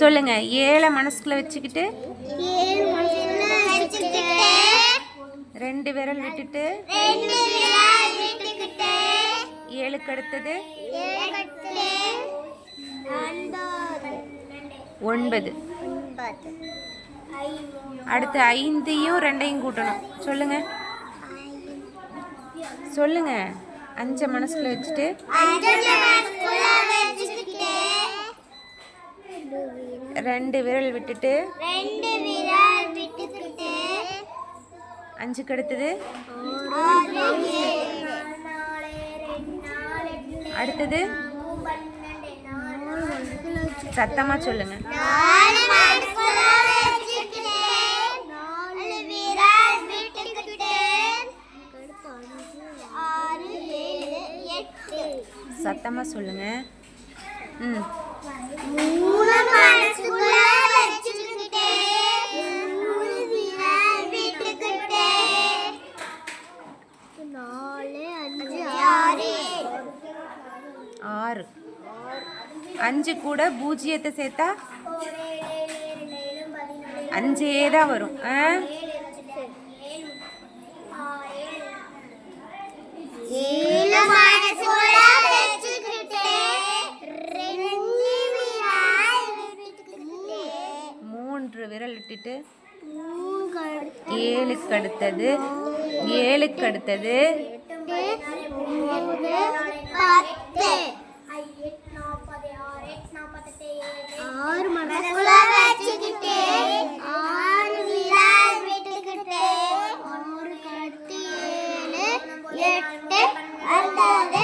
சொல்லுங்க ஏழை மனசுக்குள்ள வச்சுக்கிட்டு ரெண்டு விரல் விட்டுட்டு ஏழுக்கு அடுத்தது ஒன்பது. அடுத்து ஐந்தையும் ரெண்டையும் கூட்டணும். சொல்லுங்க. சொல்லுங்க. அஞ்சை மனசுக்குள்ள வச்சுட்டு அஞ்சு மனசுக்குள்ள வச்சுக்கிட்டு ரெண்டு விரல் விட்டுட்டு ரெண்டு விரல் விட்டுக்கிட்டு அஞ்சுக்கு அடுத்தது அடுத்தது சத்தமா சொல்லுங்க. சத்தமா சொல்லுங்க. ம். ஆறு. அஞ்சு கூட பூஜ்ஜியத்தை சேர்த்தா அஞ்சே தான் வரும். ஆ ஏழு மனசுக்குள்ள வச்சுக்கிட்டு ரெண்டு விரல் விட்டுக்கிட்டு மூன்று விரல் விட்டுட்டு மூணு ஏழுக்கு அடுத்தது ஏழுக்கு அடுத்தது ஒன்பது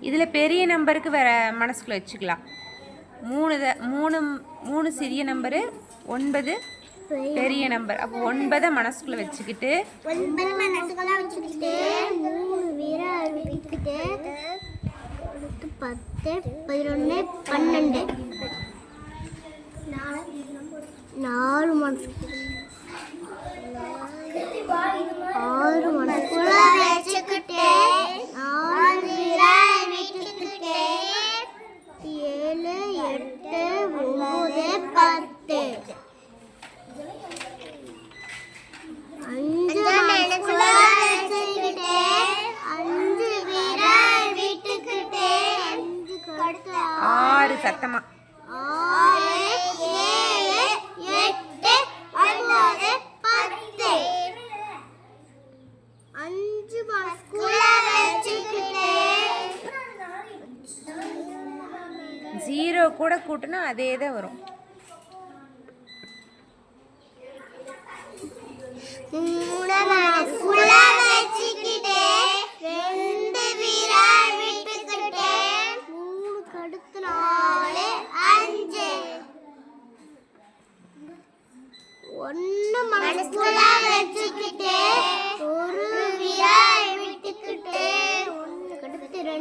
இதில் பெரிய நம்பருக்கு வேறு மனசுக்குள்ளே வச்சுக்கலாம். மூணு த- மூணு மூணு சிறிய நம்பரு ஒன்பது பெரிய நம்பர். அப்போ ஒன்பதை மனசுக்குள்ள வச்சுக்கிட்டு பத்து பதினொன்று பன்னெண்டு. வச்சுக்கிட்டு. ஜீரோ கூட கூட்டினா அதே தான் வரும் மூணு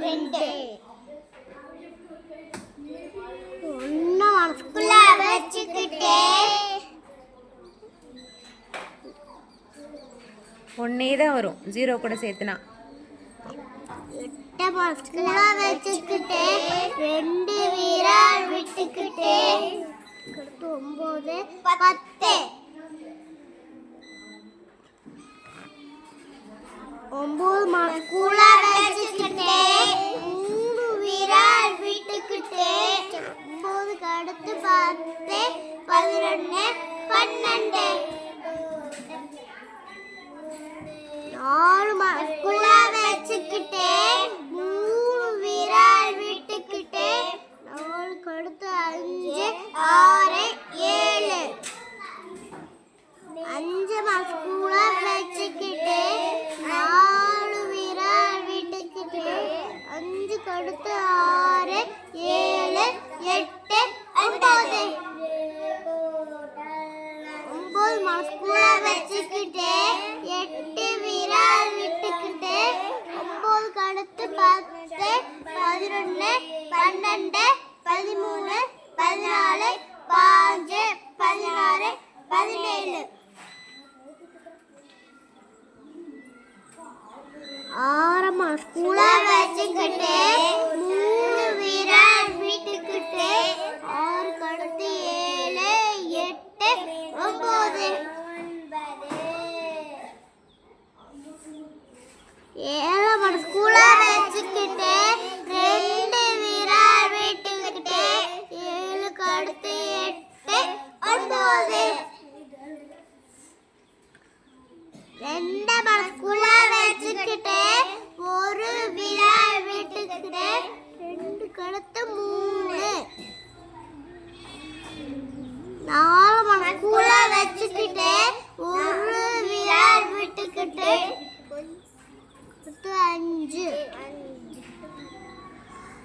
ரெண்டு. ஒன்னு மனசுக்குள்ள வச்சுக்கிட்டு. ஒன்னே தான் வரும். ஜீரோ கூட சேர்த்துனா. எட்ட மனசுக்குள்ள வச்சுக்கிட்டு ரெண்டு விரல் விட்டுக்கிட்டு. அடுத்து ஒன்பது பத்து. ஒன்பது மனசுக்குள்ள பன்னெண்டு ஸ்கூல வச்சுக்கிட்டு எட்டு விரல் விட்டுக்கிட்டு ஒம்பது கழுத்து பத்து பதினொன்று பன்னெண்டு பதிமூணு ஏழாம் ஸ்கூல வச்சுக்கிட்டு ரெண்டு வீரர் வீட்டுக்கிட்டு ஏழு கடத்து எட்டு ஒன்பது. ரெண்டாம் ஸ்கூல வச்சுக்கிட்டு ஒரு விழா வீட்டுக்கிட்டு ரெண்டு கடத்து மூணு. நாலாம் ஸ்கூல வச்சுக்கிட்டு